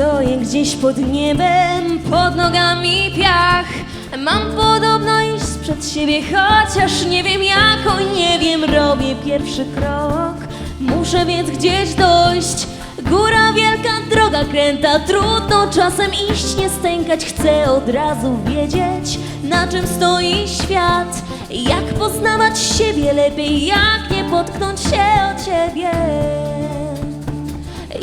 Stoję gdzieś pod niebem, pod nogami piach. Mam podobno iść przed siebie, chociaż nie wiem jak, oj nie wiem, robię pierwszy krok. Muszę więc gdzieś dojść. Góra wielka, droga kręta, trudno czasem iść, nie stękać Chcę od razu wiedzieć, na czym stoi świat. Jak poznawać siebie lepiej, jak nie potknąć się o ciebie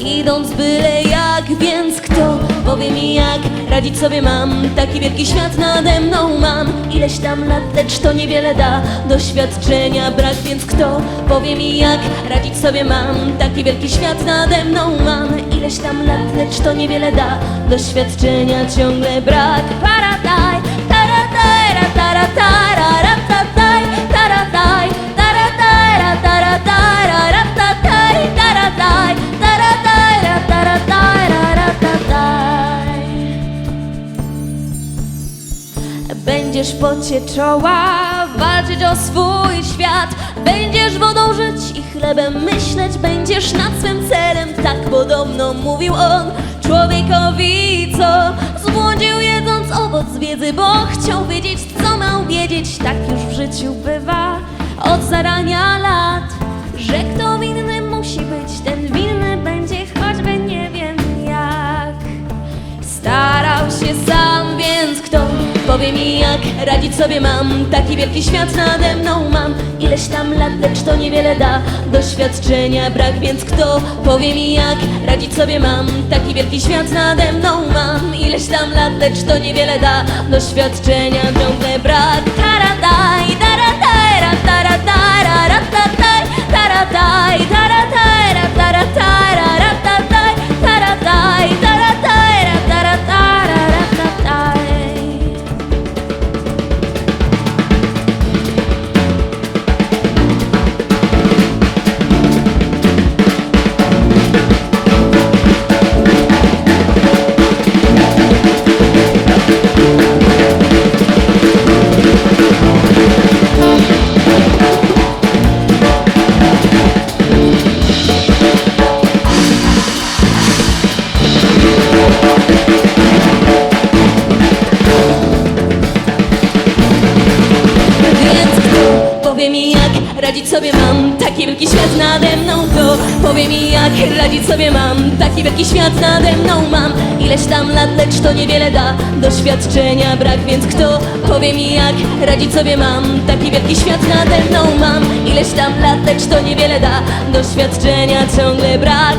Idąc byle jak, więc kto? Powie mi jak radzić sobie mam. Taki wielki świat nade mną mam. Ileś tam lat, lecz to niewiele da. Doświadczenia brak, więc kto? Powie mi jak radzić sobie mam. Taki wielki świat nade mną mam. Ileś tam lat, lecz to niewiele da. Doświadczenia ciągle brak. Parataj, Będziesz pocie czoła walczyć o swój świat. Będziesz wodą żyć i chlebem myśleć. Będziesz nad swym celem, tak podobno mówił on. Człowiekowi, co zbłądził jedząc owoc wiedzy Bo chciał wiedzieć, co miał wiedzieć. Tak już w życiu bywa. Od zarania lat Że kto powie mi jak radzić sobie mam. Taki wielki świat nade mną mam. Ileś tam lat, lecz to niewiele da. Doświadczenia brak, więc kto powie mi jak radzić sobie mam? Taki wielki świat nade mną mam. Ileś tam lat, lecz to niewiele da. Doświadczenia ciągle powie mi jak radzić sobie mam. Taki wielki świat nade mną To powie mi jak radzić sobie mam. Taki wielki świat nade mną mam. Ileś tam lat, lecz to niewiele da Doświadczenia. Brak, więc kto powie mi jak radzić sobie mam. Taki wielki świat nade mną mam. Ileś tam lat, lecz to niewiele da Doświadczenia. Ciągle brak